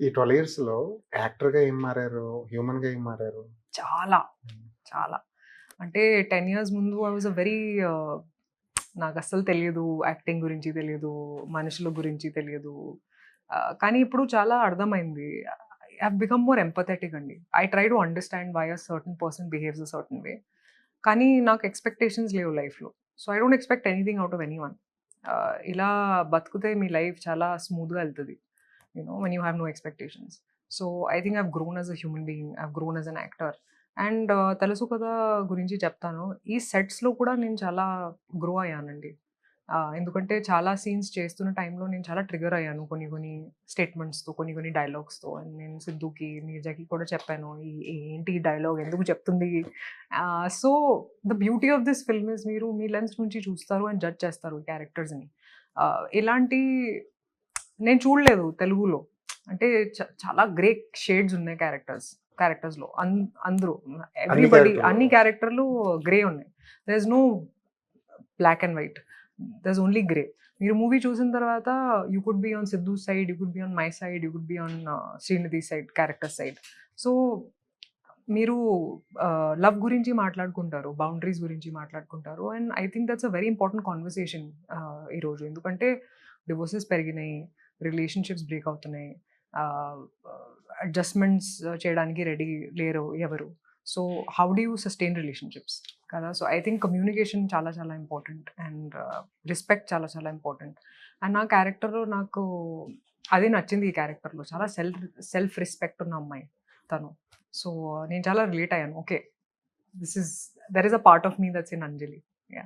ఈ ట్వెల్వ్ ఇయర్స్లో యాక్టర్గా ఏం మారారు? హ్యూమన్గా ఏం మారారు? చాలా. చాలా. అంటే టెన్ ఇయర్స్ ముందు ఐ వాజ్ అ వెరీ నాకు అస్సలు తెలియదు. యాక్టింగ్ గురించి తెలియదు. మనుషుల గురించి తెలియదు. కానీ ఇప్పుడు చాలా అర్థమైంది. I have become more empathetic అండి. I try to understand why a certain person behaves a certain way. కానీ నాకు ఎక్స్పెక్టేషన్స్ లేవు లైఫ్లో. So I don't expect anything out of anyone ఇలా బతికితే మీ లైఫ్ చాలా స్మూత్గా వెళ్తుంది. You know when you have no expectations so I think I've grown as a human being I've grown as an actor and తెలుసు కదా గురించి చెప్తాను. ఈ సెట్స్లో కూడా నేను చాలా గ్రో అయ్యానండి. ఎందుకంటే చాలా సీన్స్ చేస్తున్న టైంలో నేను చాలా ట్రిగర్ అయ్యాను. కొన్ని కొన్ని స్టేట్మెంట్స్తో కొన్ని కొన్ని డైలాగ్స్తో అండ్ నేను సిద్ధుకి నీరజకి కూడా చెప్పాను. ఈ ఏంటి ఈ డైలాగ్ ఎందుకు చెప్తుంది? So the beauty of this film is మీరు మీ లెన్స్ నుంచి చూస్తారు అండ్ జడ్జ్ చేస్తారు క్యారెక్టర్స్ని ఇలాంటి నేను చూడలేదు తెలుగులో. అంటే చాలా గ్రేట్ షేడ్స్ ఉన్నాయి క్యారెక్టర్స్ క్యారెక్టర్స్లో అన్ అందరూ. ఎవ్రీబడి లు. అన్ని క్యారెక్టర్లు గ్రే ఉన్నాయి. There is no black and white there is only grey మీరు మూవీ చూసిన తర్వాత you could be on Siddhu side you could be on my side you could be on Srinidhi side character side so మీరు love గురించి మాట్లాడుకుంటారు boundaries గురించి మాట్లాడుకుంటారు and I think that's a very important conversation ఈరోజు. ఎందుకంటే divorces పెరిగినాయి relationships break అవుతున్నాయి. Adjustments చేయడానికి రెడీ లేరు ఎవరు. So how do you sustain relationships? కదా సో ఐ థింక్ కమ్యూనికేషన్ చాలా చాలా ఇంపార్టెంట్ అండ్ రెస్పెక్ట్ చాలా చాలా ఇంపార్టెంట్. అండ్ నా క్యారెక్టర్ నాకు అదే నచ్చింది ఈ క్యారెక్టర్లో. చాలా సెల్ఫ్ సెల్ఫ్ రెస్పెక్ట్ ఉన్న అమ్మాయి తను. సో నేను చాలా రిలేట్ అయ్యాను. Okay this is there is a part of me that's in Anjali. Yeah.